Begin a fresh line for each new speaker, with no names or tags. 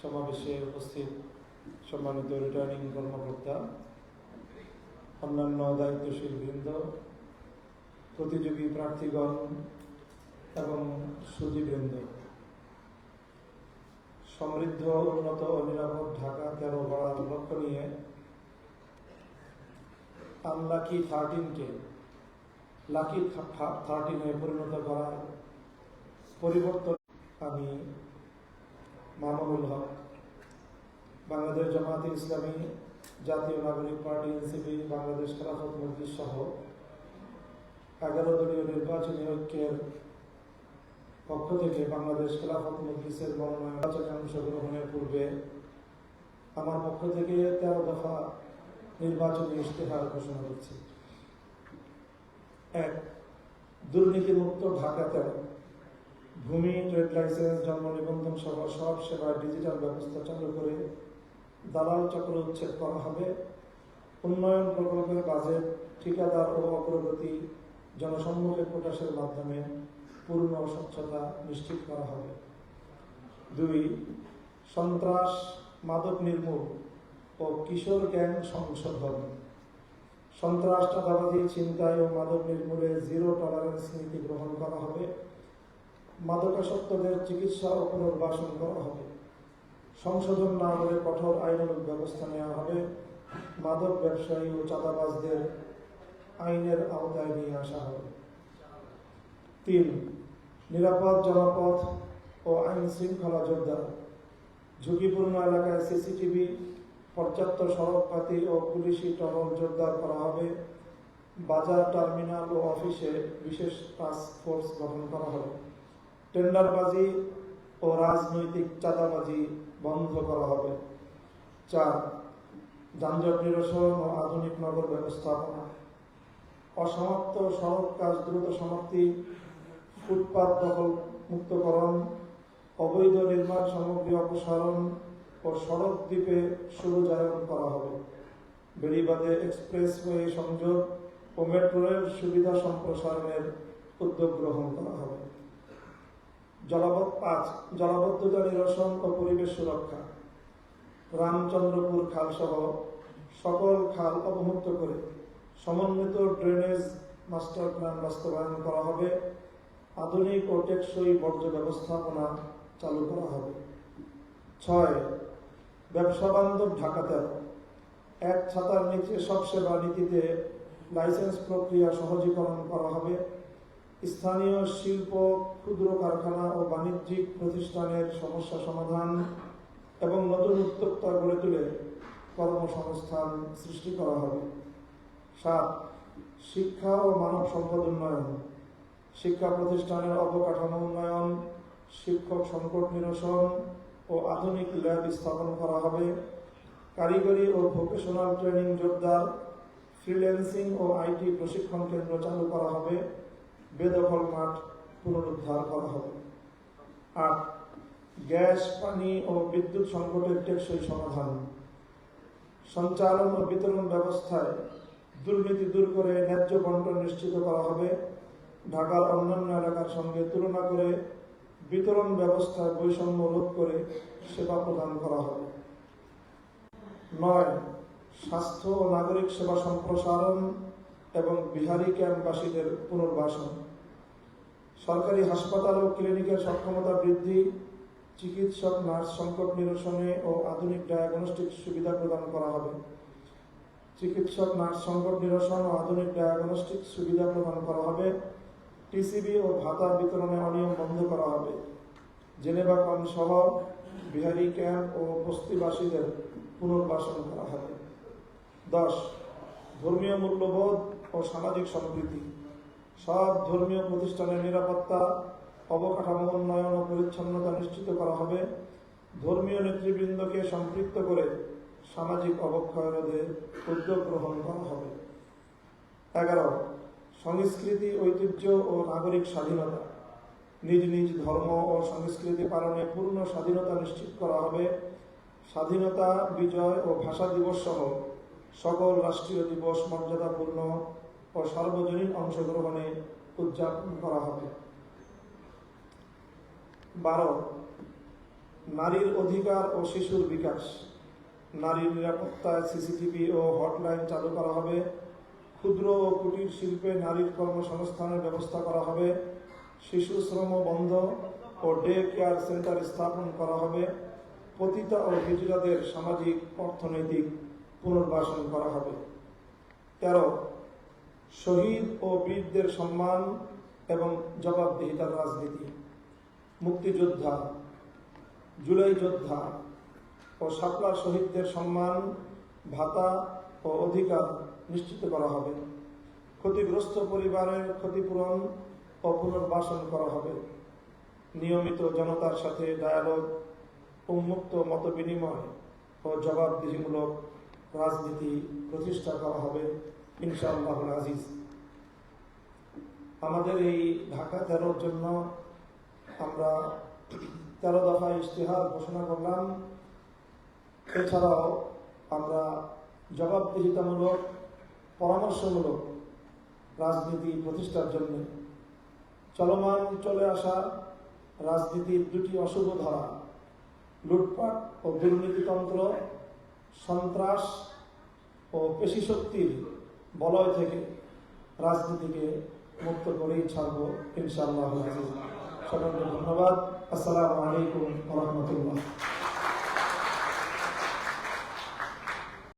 সমাবেশে উপস্থিত সম্মানিত রিটার্নিং কর্মকর্তা, অন্যান্য দায়িত্বশীল বৃন্দ, প্রতিযোগী প্রার্থীগণ এবং সুদীবৃন্দ সমৃদ্ধ, উন্নত ও নিরাপদ ঢাকা তেরো গড়ার লক্ষ্য নিয়ে আনলাকি থার্টিনকে লাকি থার্টিনে পরিণত করার পরিবর্তন আমি মামুনুল হক, বাংলাদেশ জামায়াতে ইসলামী জাতীয় নাগরিক পার্টি এনসিপি, বাংলাদেশ খেলাফত মজলিস সহ এগারো দলীয় নির্বাচনী ঐক্যের পক্ষ থেকে বাংলাদেশ খেলাফত মজলিসের মনোনয়ন নির্বাচনে অংশগ্রহণের পূর্বে আমার পক্ষ থেকে তেরো দফা নির্বাচনী ইশতেহার ঘোষণা করছি এক, দুর্নীতিমুক্ত ঢাকা তেরো। ভূমি, ট্রেড লাইসেন্স, জন্ম নিবন্ধন সহ সব সেবার ডিজিটাল ব্যবস্থা চালু করে দালাল চক্র উচ্ছেদ করা হবে। উন্নয়ন প্রকল্পের বাজেট ঠিকাদার ও অগ্রগতি জনসম্মুখে প্রকাশের মাধ্যমে পূর্ণ স্বচ্ছতা নিশ্চিত করা হবে। দুই, সন্ত্রাস, মাদক নির্মূল ও কিশোর গ্যাং সংশোধন। সন্ত্রাস, চাঁদাবাজি, ছিনতাই ও মাদক নির্মূলে জিরো টলারেন্স নীতি গ্রহণ করা হবে। মাদকাসক্তদের চিকিৎসা ও পুনর্বাসন করা হবে। সংশোধন না হলে কঠোর আইনানুগ ব্যবস্থা নেওয়া হবে। মাদক ব্যবসায়ী ও চাঁদাবাজদের আইনের আওতায় নিয়ে আসা হবে। তিন, নিরাপদ জনপথ ও আইন শৃঙ্খলা জোরদার। ঝুঁকিপূর্ণ এলাকায় সিসিটিভি, পর্যাপ্ত সড়কপাতি ও পুলিশি টহল জোরদার করা হবে। বাজার টার্মিনাল ও অফিসে বিশেষ টাস্ক ফোর্স গঠন করা হবে। টেন্ডারবাজি ও রাজনৈতিক চাঁদাবাজি বন্ধ করা হবে। চার, যানজট নিরসন ও আধুনিক নগর ব্যবস্থাপনা। অসমাপ্ত সড়ক কাজ দ্রুত সমাপ্তি, ফুটপাত দখল মুক্তকরণ, অবৈধ নির্মাণ সামগ্রী অপসারণ ও সড়ক দ্বীপে সুরজায়ন করা হবে। বেড়িবাদে এক্সপ্রেসওয়ে সংযোগ ও মেট্রো রেল সুবিধা সম্প্রসারণের উদ্যোগ গ্রহণ করা হবে। জলাবদ্ধ পাঁচ জলাবদ্ধতা নিরসন ও পরিবেশ সুরক্ষা। রামচন্দ্রপুর খাল সহ সকল খাল অবমুক্ত করে সমন্বিত ড্রেনেজ মাস্টার প্ল্যান বাস্তবায়ন করা হবে। আধুনিক ও টেকসই বর্জ্য ব্যবস্থাপনা চালু করা হবে। ছয়, ব্যবসা বান্ধব ঢাকা তেরো এক ছাতার নিচে সব সেবা নীতিতে লাইসেন্স প্রক্রিয়া সহজীকরণ করা হবে। স্থানীয় শিল্প, ক্ষুদ্র কারখানা ও বাণিজ্যিক প্রতিষ্ঠানের সমস্যা সমাধান এবং নতুন উদ্যোক্তা গড়ে তুলে কর্মসংস্থান সৃষ্টি করা হবে। সাত, শিক্ষা ও মানব সম্পদ উন্নয়ন। শিক্ষা প্রতিষ্ঠানের অবকাঠামো উন্নয়ন, শিক্ষক সংকট নিরসন ও আধুনিক ল্যাব স্থাপন করা হবে। কারিগরি ও ভোকেশনাল ট্রেনিং জোরদার, ফ্রিল্যান্সিং ও আইটি প্রশিক্ষণ কেন্দ্র চালু করা হবে। বেদখল মাঠ পুনরুদ্ধার করা হবে। আট গ্যাস, পানি ও বিদ্যুৎ সংকটের টেকসই সমাধান। সঞ্চালন ও বিতরণ ব্যবস্থায় দুর্নীতি দূর করে ন্যায্য বন্টন নিশ্চিত করা হবে। ঢাকার অন্যান্য এলাকার সঙ্গে তুলনা করে বিতরণ ব্যবস্থায় বৈষম্য রোধ করে সেবা প্রদান করা হবে। নয়, স্বাস্থ্য ও নাগরিক সেবা সম্প্রসারণ এবং বিহারি ক্যাম্পবাসীদের পুনর্বাসন। সরকারি হাসপাতাল ও ক্লিনিকের সক্ষমতা বৃদ্ধি, চিকিৎসক, নার্স সংকট নিরসনে ও আধুনিক ডায়াগনস্টিক সুবিধা প্রদান করা হবে। চিকিৎসক, নার্স সংকট নিরসন ও আধুনিক ডায়াগনস্টিক সুবিধা প্রদান করা হবে। টিসিবি ও ভাতা বিতরণে অনিয়ম বন্ধ করা হবে। জেনেভা কম সহ বিহারি ক্যাম্প ও বস্তিবাসীদের পুনর্বাসন করা হবে। দশ, ধর্মীয় মূল্যবোধ ও সামাজিক সম্প্রীতি। সব ধর্মীয় প্রতিষ্ঠানের নিরাপত্তা, অবকাঠামো উন্নয়ন ও পরিচ্ছন্নতা নিশ্চিত করা হবে। ধর্মীয় নেতৃবৃন্দকে সম্পৃক্ত করে সামাজিক অবক্ষয় রোধে উদ্যোগ গ্রহণ করা হবে। এগারো, সংস্কৃতি, ঐতিহ্য ও নাগরিক স্বাধীনতা। নিজ নিজ ধর্ম ও সংস্কৃতি পালনে পূর্ণ স্বাধীনতা নিশ্চিত করা হবে। স্বাধীনতা, বিজয় ও ভাষা দিবস সহ সকল রাষ্ট্রীয় দিবস মর্যাদাপূর্ণ ও সার্বজনীন অংশগ্রহণে উদযাপন করা হবে। বারো, নারীর অধিকার ও শিশুর বিকাশ। নারীর নিরাপত্তায় সিসিটিভি ও হটলাইন চালু করা হবে। ক্ষুদ্র ও কুটির শিল্পে নারীর কর্মসংস্থানের ব্যবস্থা করা হবে। শিশু শ্রম বন্ধ ও ডে কেয়ার সেন্টার স্থাপন করা হবে। পতিতা ও হিজড়াদের সামাজিক, অর্থনৈতিক পুনর্বাসন করা হবে। তেরো শহীদ ও বীরদের সম্মান এবং জবাবদিহিতার রাজনীতি, মুক্তিযোদ্ধা, জুলাই যোদ্ধা ও শাপলা শহীদদের সম্মান, ভাতা ও অধিকার নিশ্চিত করা হবে। ক্ষতিগ্রস্ত পরিবারের ক্ষতিপূরণ ও পুনর্বাসন করা হবে। নিয়মিত জনতার সাথে ডায়ালগ উন্মুক্ত মত বিনিময় ও জবাবদিহিমূলক রাজনীতি প্রতিষ্ঠা করা হবে। ইনশাআল্লাহ আজিজ। আমাদের এই ঢাকা তেরোর জন্য আমরা তেরো দফা ইশতেহার ঘোষণা করলাম। এছাড়াও আমরা জবাবদিহিতামূলক, পরামর্শমূলক রাজনীতি প্রতিষ্ঠার জন্য চলমান চলে আসা রাজনীতির দুটি অশুভ ধারা, লুটপাট ও দুর্নীতিতন্ত্র, সন্ত্রাস ও পেশিশক্তির বলয় থেকে রাজনীতিকে মুক্ত করেই ছাড়বো ইনশাআল্লাহ। সকলকে ধন্যবাদ আসসালামু আলাইকুম রহমতুল্লাহ